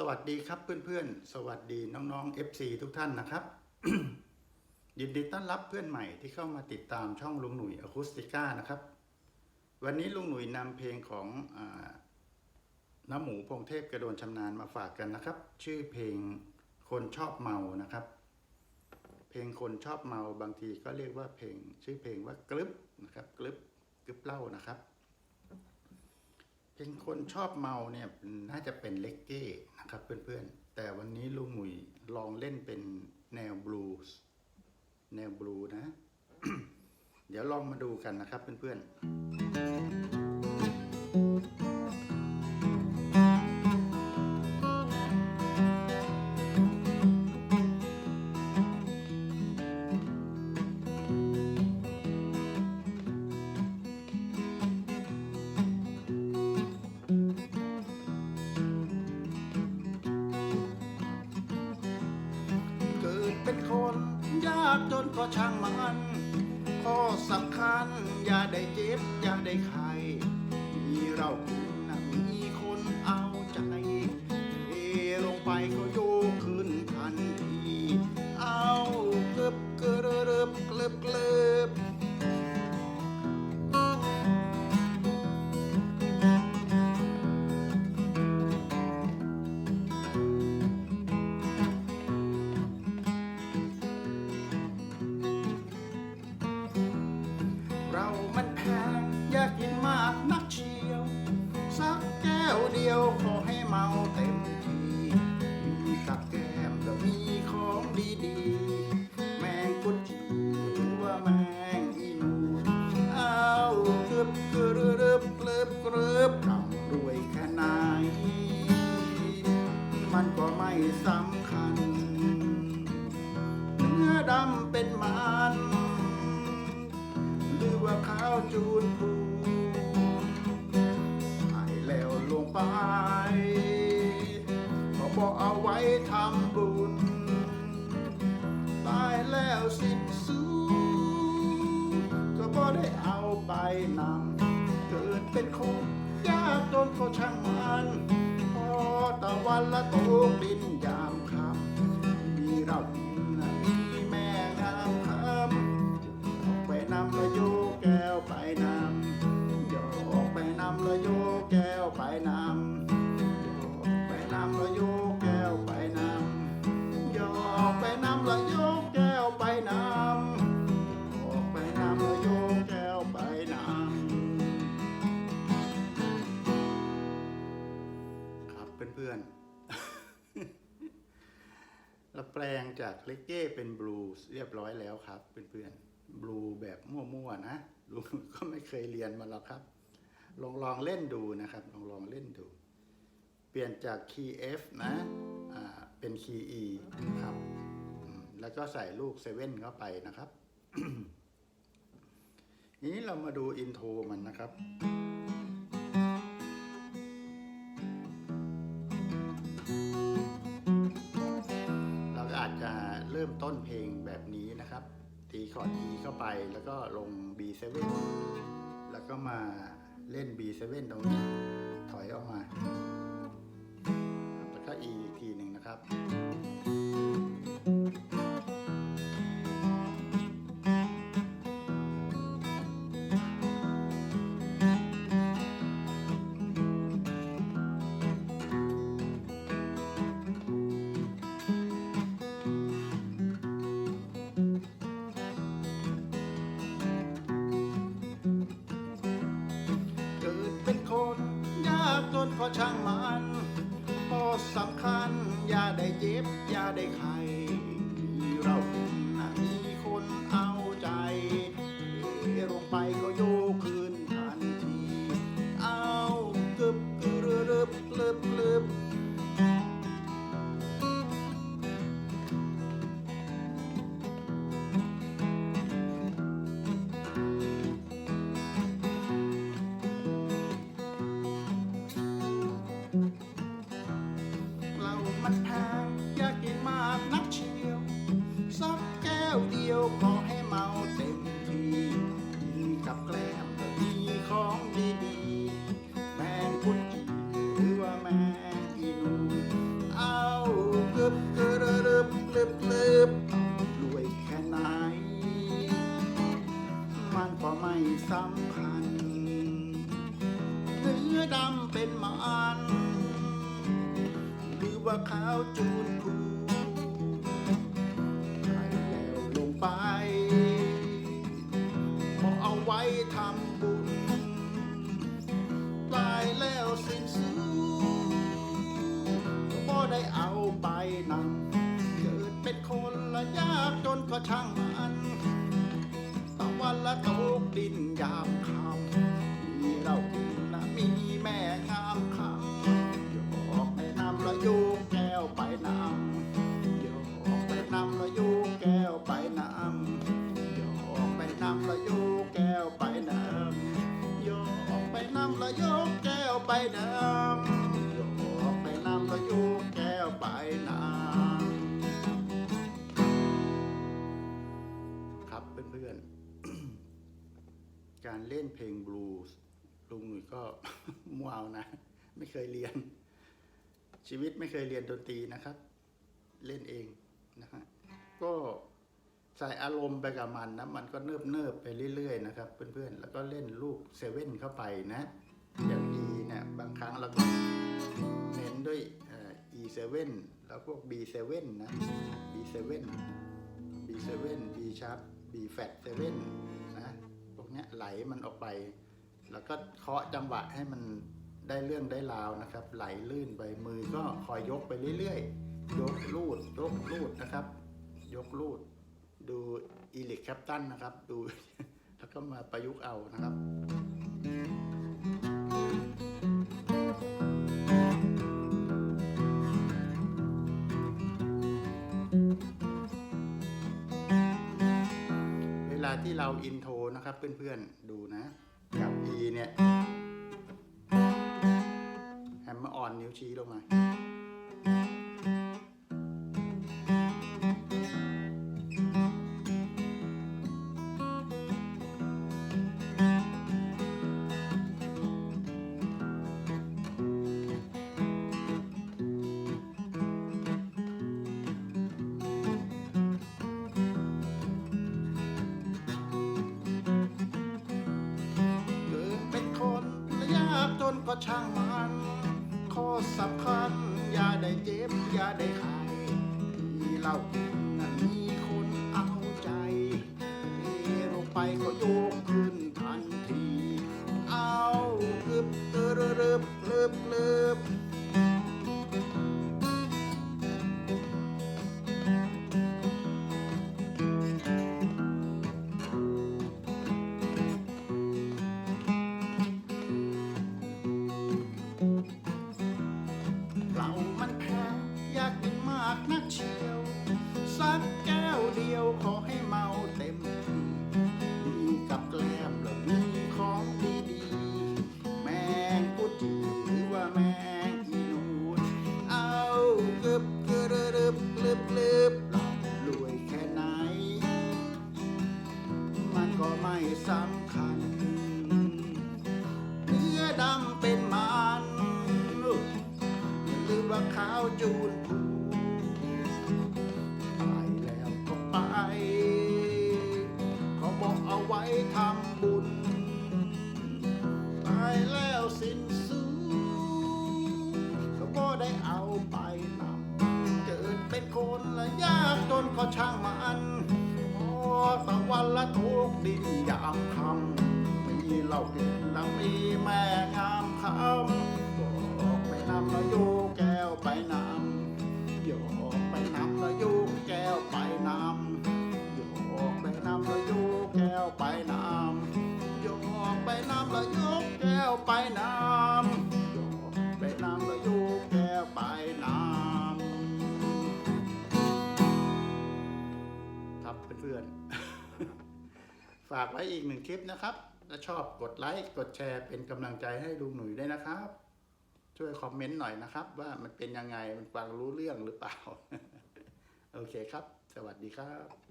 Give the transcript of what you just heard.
สวัสดีครับเพื่อนๆ สวัสดีน้องๆ FC ทุกท่านนะครับ ยินดีต้อนรับเพื่อนใหม่ที่เข้ามาติดตามช่องลุงหนุ่ยอะคูสติก้านะครับ วันนี้ลุงหนุ่ยนำเพลงของอน้ำหมูพงเทพกระโดนชำนาญมาฝากกันนะครับ ชื่อเพลงคนชอบเมานะครับ เพลงคนชอบเมาบางทีก็เรียกว่าเพลงชื่อเพลงว่ากรึบนะครับกรึบกรึบเล้านะครับ เป็นคนชอบเมาเนี่ยน่าจะเป็นเลกเก้นะครับเพื่อนๆ แต่วันนี้ลุงหมุยลองเล่นเป็นแนวบลูส์แนวบลูนะ เดี๋ยวลองมาดูกันนะครับเพื่อนๆ ก็ช่างมันข้อสำคัญ อย่าได้เจ็บ อย่าได้ขา มัน จูนพูใส่แล้วลงไปก็บอกเอาไว้ทำบุญ ตายแล้วสิ้นสูก็บ่ได้เอาไปนำเกิดเป็นคนยากจนก็ช่างมันพอตะวันละต เลกเก้เป็นบลูส์เรียบร้อยแล้วครับเพื่อนๆบลูแบบมั่วๆนะลุงก็ไม่เคยเรียนมาหรอกครับ ลองลองเล่นดูนะครับ ลองลองเล่นดู เปลี่ยนจากคีย์ F นะอ่าเป็นคีย์ E ครับ แล้วก็ใส่ลูกเซเว่นเข้าไปนะครับทีนี้เรามาดูอินโทรมันนะครับ ตีคอด E เข้าไปแล้วก็ลง B7 แล้วก็มาเล่น B7 ตรงนี้ ถอยออกมา แล้วก็ E อีกทีหนึ่งนะครับ ก็ช่างมันพอสำคัญ อย่าได้เจ็บ อย่าได้ไข้ บรวยแค่ไหน มันก็ไม่สำคัญเนื้อดำเป็นมัน หรือว่าขาวจูนคู เล่นเพลงบลูส์ลุงหนุ่ยก็ มัวเอานะ ไม่เคยเรียน ชีวิตไม่เคยเรียนดนตรีนะครับ เล่นเองนะฮะก็ใส่อารมณ์ไปกับมันนะมันก็เนิบเนิบไปเรื่อยๆนะครับ เพื่อนๆ แล้วก็เล่นลูกเซเว่นเข้าไปนะ อย่าง E เนี่ยบางครั้งเราก็เน้นด้วยเออ E7 แล้วพวก B7 นะ B7 B7 B sharp B flat 7นะพวกเนี้ย ไหลมันออกไป แล้วก็เคาะจังหวะให้มันได้เรื่องได้ราวนะครับ ไหลลื่นไปมือก็คอยยกไปเรื่อยๆ ยกลูดยกลูดนะครับ ยกลูด ดูอีลิกแคปตันนะครับ ดูแล้วก็มาประยุกต์เอานะครับเวลาที่เราอินโทร นะครับเพื่อนๆดูนะ กับ E เนี่ยแฮมเมอร์ออนนิ้วชี้ลงมา ได้ไข้มีเหล้ากินนั้นมีคนเอาใจเทลงไปก็โยกขึ้นทันที เอาลึบเลึบลึบเลิบลึบเรา ขอให้เมาเต็มที่มีกับแกล้มแล้วมีของดีๆ แมงกุจีหรือว่าแมงอีนูนเอากึบกึบรึบลึบลึบเรารวยแค่ไหน มันก็ไม่ซ้ำ ตา เพื่อนๆ ฝากไว้อีกหนึ่งคลิปนะครับ ถ้าชอบกดไลค์กดแชร์เป็นกำลังใจให้ลุงหนุ่ยด้วยนะครับ ช่วยคอมเมนต์หน่อยนะครับ ว่ามันเป็นยังไงมันฟังรู้เรื่องหรือเปล่า โอเคครับ สวัสดีครับ